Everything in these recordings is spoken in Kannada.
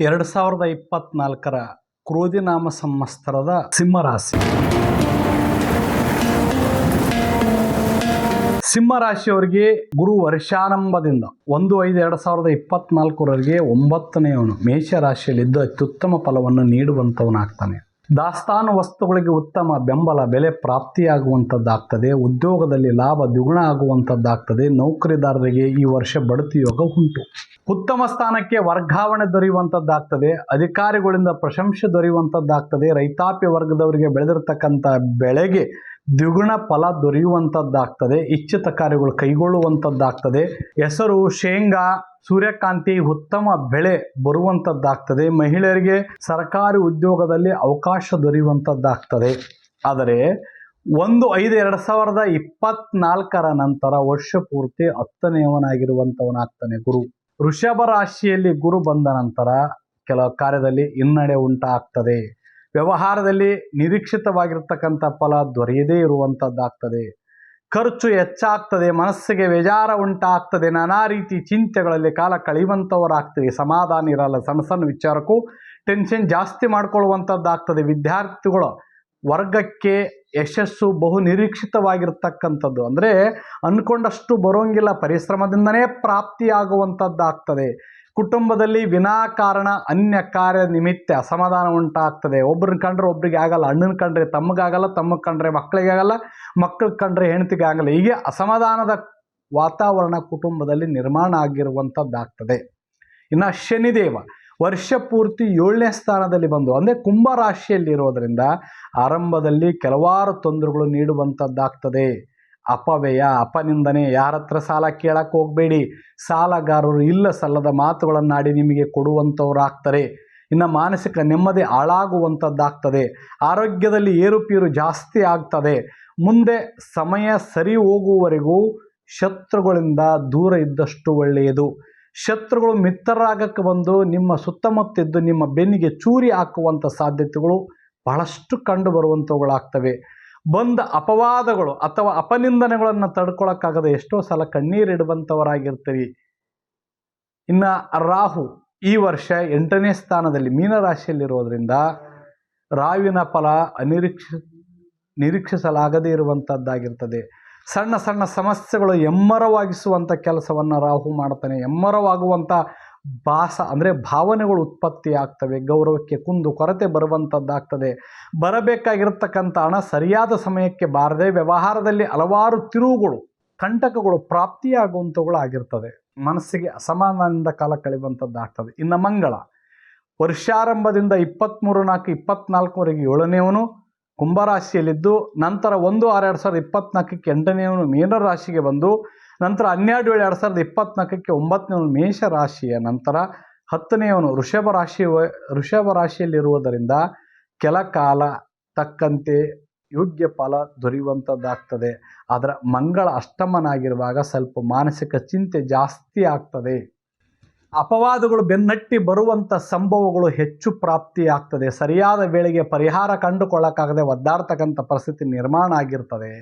ಎರಡು ಸಾವಿರದ ಇಪ್ಪತ್ನಾಲ್ಕರ ಕ್ರೋಧಿನಾಮ ಸಂವತ್ಸರದ ಸಿಂಹರಾಶಿ. ಸಿಂಹರಾಶಿಯವರಿಗೆ ಗುರು ವರ್ಷಾರಂಭದಿಂದ ಒಂದು ಐದು ಎರಡು ಸಾವಿರದ ಇಪ್ಪತ್ನಾಲ್ಕರವರೆಗೆ ಒಂಬತ್ತನೆಯವನು ಮೇಷರಾಶಿಯಲ್ಲಿದ್ದು ಅತ್ಯುತ್ತಮ ಫಲವನ್ನು ನೀಡುವಂಥವನಾಗ್ತಾನೆ ದಾಸ್ತಾನು ವಸ್ತುಗಳಿಗೆ ಉತ್ತಮ ಬೆಂಬಲ, ಬೆಲೆ ಪ್ರಾಪ್ತಿಯಾಗುವಂಥದ್ದಾಗ್ತದೆ ಉದ್ಯೋಗದಲ್ಲಿ ಲಾಭ ದ್ವಿಗುಣ ಆಗುವಂಥದ್ದಾಗ್ತದೆ ನೌಕರಿದಾರರಿಗೆ ಈ ವರ್ಷ ಬಡತಿ ಯೋಗ ಉಂಟು. ಉತ್ತಮ ಸ್ಥಾನಕ್ಕೆ ವರ್ಗಾವಣೆ ದೊರೆಯುವಂಥದ್ದಾಗ್ತದೆ ಅಧಿಕಾರಿಗಳಿಂದ ಪ್ರಶಂಸೆ ದೊರೆಯುವಂಥದ್ದಾಗ್ತದೆ ರೈತಾಪಿ ವರ್ಗದವರಿಗೆ ಬೆಳೆದಿರತಕ್ಕಂಥ ಬೆಳೆಗೆ ದ್ವಿಗುಣ ಫಲ ದೊರೆಯುವಂಥದ್ದಾಗ್ತದೆ ಇಚ್ಛಿತ ಕಾರ್ಯಗಳು ಕೈಗೊಳ್ಳುವಂಥದ್ದಾಗ್ತದೆ ಹೆಸರು ಶೇಂಗಾ. ಸೂರ್ಯಕಾಂತಿ ಉತ್ತಮ ಬೆಳೆ ಬರುವಂಥದ್ದಾಗ್ತದೆ ಮಹಿಳೆಯರಿಗೆ ಸರ್ಕಾರಿ ಉದ್ಯೋಗದಲ್ಲಿ ಅವಕಾಶ ದೊರೆಯುವಂಥದ್ದಾಗ್ತದೆ ಆದರೆ ಒಂದು ಐದು ಎರಡು ಸಾವಿರದ ಇಪ್ಪತ್ನಾಲ್ಕರ ನಂತರ ವರ್ಷ ಪೂರ್ತಿ ಹತ್ತನೆಯವನಾಗಿರುವಂಥವನಾಗ್ತಾನೆ ಗುರು. ವೃಷಭ ರಾಶಿಯಲ್ಲಿ ಗುರು ಬಂದ ನಂತರ ಕೆಲವು ಕಾರ್ಯದಲ್ಲಿ ಹಿನ್ನಡೆ ಉಂಟಾಗ್ತದೆ. ವ್ಯವಹಾರದಲ್ಲಿ ನಿರೀಕ್ಷಿತವಾಗಿರ್ತಕ್ಕಂಥ ಫಲ ದೊರೆಯದೇ ಇರುವಂಥದ್ದಾಗ್ತದೆ ಖರ್ಚು ಹೆಚ್ಚಾಗ್ತದೆ, ಮನಸ್ಸಿಗೆ ಬೇಜಾರ ಉಂಟಾಗ್ತದೆ, ನಾನಾ ರೀತಿ ಚಿಂತೆಗಳಲ್ಲಿ ಕಾಲ ಕಳೆಯುವಂಥವರಾಗ್ತದೆ ಸಮಾಧಾನ ಇರಲ್ಲ, ಸಣ್ಣ ಸಣ್ಣ ವಿಚಾರಕ್ಕೂ ಟೆನ್ಷನ್ ಜಾಸ್ತಿ ಮಾಡ್ಕೊಳ್ಳುವಂಥದ್ದಾಗ್ತದೆ. ವಿದ್ಯಾರ್ಥಿಗಳು ವರ್ಗಕ್ಕೆ ಯಶಸ್ಸು ಬಹು ನಿರೀಕ್ಷಿತವಾಗಿರ್ತಕ್ಕಂಥದ್ದು. ಅಂದರೆ ಅಂದ್ಕೊಂಡಷ್ಟು ಬರೋಂಗಿಲ್ಲ, ಪರಿಶ್ರಮದಿಂದನೇ ಪ್ರಾಪ್ತಿಯಾಗುವಂಥದ್ದಾಗ್ತದೆ. ಕುಟುಂಬದಲ್ಲಿ ವಿನಾಕಾರಣ ಅನ್ಯ ಕಾರ್ಯ ನಿಮಿತ್ತ ಅಸಮಾಧಾನ ಉಂಟಾಗ್ತದೆ. ಒಬ್ಬರನ್ನ ಕಂಡ್ರೆ ಒಬ್ರಿಗೆ ಆಗಲ್ಲ, ಅಣ್ಣನ ಕಂಡ್ರೆ ತಮ್ಮಗಾಗಲ್ಲ ತಮಗೆ ಕಂಡ್ರೆ ಮಕ್ಕಳಿಗಾಗಲ್ಲ ಕಂಡರೆ ಕಂಡ್ರೆ ಹೆಂಡತಿಗೆ ಆಗಲ್ಲ. ಹೀಗೆ ಅಸಮಾಧಾನದ ವಾತಾವರಣ ಕುಟುಂಬದಲ್ಲಿ ನಿರ್ಮಾಣ ಆಗಿರುವಂಥದ್ದಾಗ್ತದೆ ಇನ್ನು ಶನಿದೇವ ವರ್ಷ ಪೂರ್ತಿ ಏಳನೇ ಸ್ಥಾನದಲ್ಲಿ ಬಂದು, ಅಂದರೆ ಕುಂಭ ರಾಶಿಯಲ್ಲಿರೋದರಿಂದ ಆರಂಭದಲ್ಲಿ ಕೆಲವಾರು ತೊಂದರೆಗಳು ನೀಡುವಂಥದ್ದಾಗ್ತದೆ. ಅಪವ್ಯಯ ಅಪನಿಂದನೆ ಯಾರ ಹತ್ರ ಸಾಲ ಕೇಳಕ್ಕೆ ಹೋಗಬೇಡಿ. ಸಾಲಗಾರರು ಇಲ್ಲ ಸಲ್ಲದ ಮಾತುಗಳನ್ನಾಡಿ ನಿಮಗೆ ಕೊಡುವಂಥವರಾಗ್ತಾರೆ ಇನ್ನು ಮಾನಸಿಕ ನೆಮ್ಮದಿ ಹಾಳಾಗುವಂಥದ್ದಾಗ್ತದೆ ಆರೋಗ್ಯದಲ್ಲಿ ಏರುಪೇರು ಜಾಸ್ತಿ ಆಗ್ತದೆ. ಮುಂದೆ ಸಮಯ ಸರಿ ಹೋಗುವವರೆಗೂ ಶತ್ರುಗಳಿಂದ ದೂರ ಇದ್ದಷ್ಟು ಒಳ್ಳೆಯದು. ಶತ್ರುಗಳು ಮಿತ್ರರಾಗಕ್ಕೆ ಬಂದು ನಿಮ್ಮ ಸುತ್ತಮುತ್ತಿದ್ದು ನಿಮ್ಮ ಬೆನ್ನಿಗೆ ಚೂರಿ ಹಾಕುವಂಥ ಸಾಧ್ಯತೆಗಳು ಬಹಳಷ್ಟು ಕಂಡು ಬರುವಂಥವುಗಳಾಗ್ತವೆ ಬಂದ ಅಪವಾದಗಳು ಅಥವಾ ಅಪನಿಂದನೆಗಳನ್ನು ತಡ್ಕೊಳಕ್ಕಾಗದೆ ಎಷ್ಟೋ ಸಲ ಕಣ್ಣೀರಿಡುವಂಥವರಾಗಿರ್ತೀರಿ ಇನ್ನು ರಾಹು ಈ ವರ್ಷ ಎಂಟನೇ ಸ್ಥಾನದಲ್ಲಿ ಮೀನರಾಶಿಯಲ್ಲಿರೋದ್ರಿಂದ ರಾವಿನ ಫಲ ಅನಿರೀಕ್ಷ, ನಿರೀಕ್ಷಿಸಲಾಗದೇ ಇರುವಂಥದ್ದಾಗಿರ್ತದೆ ಸಣ್ಣ ಸಣ್ಣ ಸಮಸ್ಯೆಗಳು ಎಮ್ಮರವಾಗಿಸುವಂಥ ಕೆಲಸವನ್ನು ರಾಹು ಮಾಡ್ತಾನೆ. ಎಮ್ಮರವಾಗುವಂಥ ಭಾಸ ಅಂದರೆ ಭಾವನೆಗಳು ಉತ್ಪತ್ತಿ ಆಗ್ತವೆ, ಗೌರವಕ್ಕೆ ಕುಂದು ಕೊರತೆ ಬರುವಂಥದ್ದಾಗ್ತದೆ ಬರಬೇಕಾಗಿರತಕ್ಕಂಥ ಹಣ ಸರಿಯಾದ ಸಮಯಕ್ಕೆ ಬಾರದೆ ವ್ಯವಹಾರದಲ್ಲಿ ಹಲವಾರು ತಿರುವುಗಳು, ಕಂಟಕಗಳು, ಪ್ರಾಪ್ತಿಯಾಗುವಂಥವುಗಳು ಆಗಿರ್ತದೆ. ಮನಸ್ಸಿಗೆ ಅಸಮಾಧಾನದಿಂದ ಕಾಲ ಕಳೆಯುವಂಥದ್ದಾಗ್ತದೆ. ಇನ್ನು ಮಂಗಳ, ವರ್ಷಾರಂಭದಿಂದ ಇಪ್ಪತ್ತ್ಮೂರು ನಾಲ್ಕು ಇಪ್ಪತ್ನಾಲ್ಕುವರೆಗೆ ಏಳನೇವನು ಕುಂಭರಾಶಿಯಲ್ಲಿದ್ದು, ನಂತರ ಒಂದು ಆರು ಎರಡು ಸಾವಿರದ ಇಪ್ಪತ್ನಾಲ್ಕಕ್ಕೆ ಎಂಟನೇವನು ಮೀನರಾಶಿಗೆ ಬಂದು ನಂತರ ಹನ್ನೆರಡು ಏಳು ಎರಡು ಸಾವಿರದ ಇಪ್ಪತ್ನಾಲ್ಕಕ್ಕೆ ಒಂಬತ್ತನೇವನು ಮೇಷ ರಾಶಿಯ ನಂತರ ಹತ್ತನೆಯವನು ವೃಷಭ ರಾಶಿ ವೃಷಭ ರಾಶಿಯಲ್ಲಿರುವುದರಿಂದ ಕೆಲ ಕಾಲ ತಕ್ಕಂತೆ ಯೋಗ್ಯ ಫಲ ದೊರೆಯುವಂಥದ್ದಾಗ್ತದೆ ಆದರೆ ಮಂಗಳ ಅಷ್ಟಮನಾಗಿರುವಾಗ ಸ್ವಲ್ಪ ಮಾನಸಿಕ ಚಿಂತೆ ಜಾಸ್ತಿ ಆಗ್ತದೆ. ಅಪವಾದಗಳು ಬೆನ್ನಟ್ಟಿ ಬರುವಂಥ ಸಂಭವಗಳು ಹೆಚ್ಚು ಪ್ರಾಪ್ತಿಯಾಗ್ತದೆ. ಸರಿಯಾದ ವೇಳೆಗೆ ಪರಿಹಾರ ಕಂಡುಕೊಳ್ಳೋಕ್ಕಾಗದೆ ಒದ್ದಾಡ್ತಕ್ಕಂಥ ಪರಿಸ್ಥಿತಿ ನಿರ್ಮಾಣ ಆಗಿರ್ತದೆ.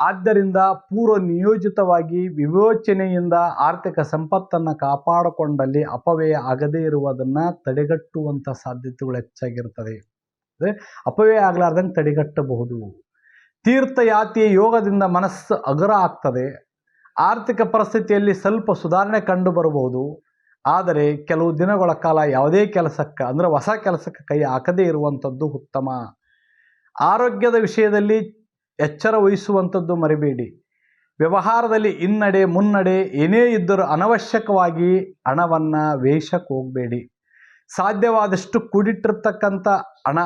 ಆದ್ದರಿಂದ ಪೂರ್ವ ನಿಯೋಜಿತವಾಗಿ ವಿವೇಚನೆಯಿಂದ ಆರ್ಥಿಕ ಸಂಪತ್ತನ್ನು ಕಾಪಾಡಿಕೊಂಡಲ್ಲಿ ಅಪವ್ಯಯ ಆಗದೇ ಇರುವುದನ್ನು ತಡೆಗಟ್ಟುವಂಥ ಸಾಧ್ಯತೆಗಳು ಹೆಚ್ಚಾಗಿರ್ತದೆ. ಅಪವ್ಯಯ ಆಗಲಾರ್ದಂಗೆ ತಡೆಗಟ್ಟಬಹುದು. ತೀರ್ಥಯಾತಿ ಯೋಗದಿಂದ ಮನಸ್ಸು ಅಗರ ಆಗ್ತದೆ. ಆರ್ಥಿಕ ಪರಿಸ್ಥಿತಿಯಲ್ಲಿ ಸ್ವಲ್ಪ ಸುಧಾರಣೆ ಕಂಡು ಬರಬಹುದು. ಆದರೆ ಕೆಲವು ದಿನಗಳ ಕಾಲ ಯಾವುದೇ ಕೆಲಸಕ್ಕೆ ಅಂದರೆ ಹೊಸ ಕೆಲಸಕ್ಕೆ ಕೈ ಹಾಕದೇ ಇರುವಂಥದ್ದು ಉತ್ತಮ. ಆರೋಗ್ಯದ ವಿಷಯದಲ್ಲಿ ಎಚ್ಚರ ವಹಿಸುವಂಥದ್ದು ಮರಿಬೇಡಿ. ವ್ಯವಹಾರದಲ್ಲಿ ಹಿನ್ನಡೆ, ಮುನ್ನಡೆ ಏನೇ ಇದ್ದರೂ ಅನವಶ್ಯಕವಾಗಿ ಹಣವನ್ನು ವೇಷಕ್ಕೆ ಹೋಗಬೇಡಿ. ಸಾಧ್ಯವಾದಷ್ಟು ಕೂಡಿಟ್ಟಿರ್ತಕ್ಕಂಥ ಹಣ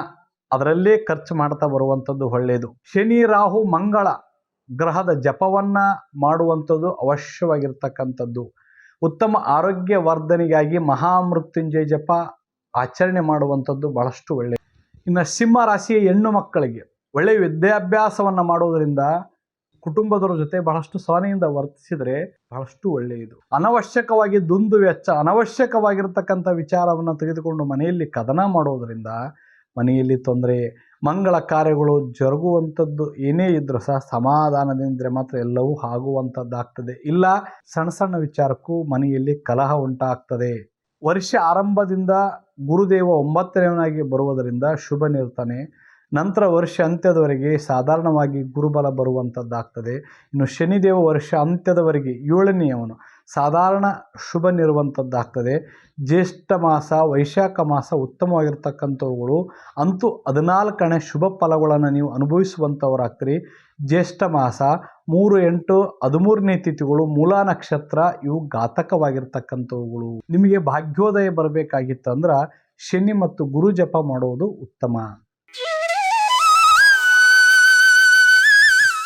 ಅದರಲ್ಲೇ ಖರ್ಚು ಮಾಡ್ತಾ ಬರುವಂಥದ್ದು ಒಳ್ಳೆಯದು. ಶನಿ, ರಾಹು, ಮಂಗಳ ಗ್ರಹದ ಜಪವನ್ನು ಮಾಡುವಂಥದ್ದು ಅವಶ್ಯವಾಗಿರ್ತಕ್ಕಂಥದ್ದು. ಉತ್ತಮ ಆರೋಗ್ಯ ವರ್ಧನೆಗಾಗಿ ಮಹಾಮೃತ್ಯುಂಜಯ ಜಪ ಆಚರಣೆ ಮಾಡುವಂಥದ್ದು ಬಹಳಷ್ಟು ಒಳ್ಳೆಯದು. ಇನ್ನು ಸಿಂಹ ರಾಶಿಯ ಹೆಣ್ಣು ಮಕ್ಕಳಿಗೆ ಒಳ್ಳೆಯ ವಿದ್ಯಾಭ್ಯಾಸವನ್ನು ಮಾಡೋದರಿಂದ ಕುಟುಂಬದವರ ಜೊತೆ ಬಹಳಷ್ಟು ಸಹನೆಯಿಂದ ವರ್ತಿಸಿದರೆ ಬಹಳಷ್ಟು ಒಳ್ಳೆಯದು. ಅನವಶ್ಯಕವಾಗಿ ದುಂದು ವೆಚ್ಚ, ಅನವಶ್ಯಕವಾಗಿರ್ತಕ್ಕಂಥ ವಿಚಾರವನ್ನು ತೆಗೆದುಕೊಂಡು ಮನೆಯಲ್ಲಿ ಕದನ ಮಾಡೋದರಿಂದ ಮನೆಯಲ್ಲಿ ತೊಂದರೆ, ಮಂಗಳ ಕಾರ್ಯಗಳು ಜರುಗುವಂಥದ್ದು ಏನೇ ಇದ್ದರೂ ಸಹ ಸಮಾಧಾನದಿಂದರೆ ಮಾತ್ರ ಎಲ್ಲವೂ ಆಗುವಂಥದ್ದಾಗ್ತದೆ. ಇಲ್ಲ, ಸಣ್ಣ ಸಣ್ಣ ವಿಚಾರಕ್ಕೂ ಮನೆಯಲ್ಲಿ ಕಲಹ ಉಂಟಾಗ್ತದೆ. ವರ್ಷ ಆರಂಭದಿಂದ ಗುರುದೇವ ಒಂಬತ್ತನೇವನಾಗಿ ಬರುವುದರಿಂದ ಶುಭನಿರ್ತಾನೆ ನಂತರ ವರ್ಷ ಅಂತ್ಯದವರೆಗೆ ಸಾಧಾರಣವಾಗಿ ಗುರುಬಲ ಬರುವಂಥದ್ದಾಗ್ತದೆ. ಇನ್ನು ಶನಿದೇವ ವರ್ಷ ಅಂತ್ಯದವರೆಗೆ ಏಳನೆಯವನು ಸಾಧಾರಣ ಶುಭನಿರುವಂಥದ್ದಾಗ್ತದೆ ಜ್ಯೇಷ್ಠ ಮಾಸ, ವೈಶಾಖ ಮಾಸ ಉತ್ತಮವಾಗಿರ್ತಕ್ಕಂಥವುಗಳು. ಅಂತೂ ಹದಿನಾಲ್ಕನೇ ಶುಭ ಫಲಗಳನ್ನು ನೀವು ಅನುಭವಿಸುವಂಥವರಾಗ್ತೀರಿ. ಜ್ಯೇಷ್ಠ ಮಾಸ, ಮೂರು, ಎಂಟು, ಹದಿಮೂರನೇ ತಿಥಿಗಳು, ಮೂಲ ನಕ್ಷತ್ರ, ಇವು ಘಾತಕವಾಗಿರ್ತಕ್ಕಂಥವುಗಳು. ನಿಮಗೆ ಭಾಗ್ಯೋದಯ ಬರಬೇಕಾಗಿತ್ತಂದ್ರೆ ಶನಿ ಮತ್ತು ಗುರು ಜಪ ಮಾಡುವುದು ಉತ್ತಮ.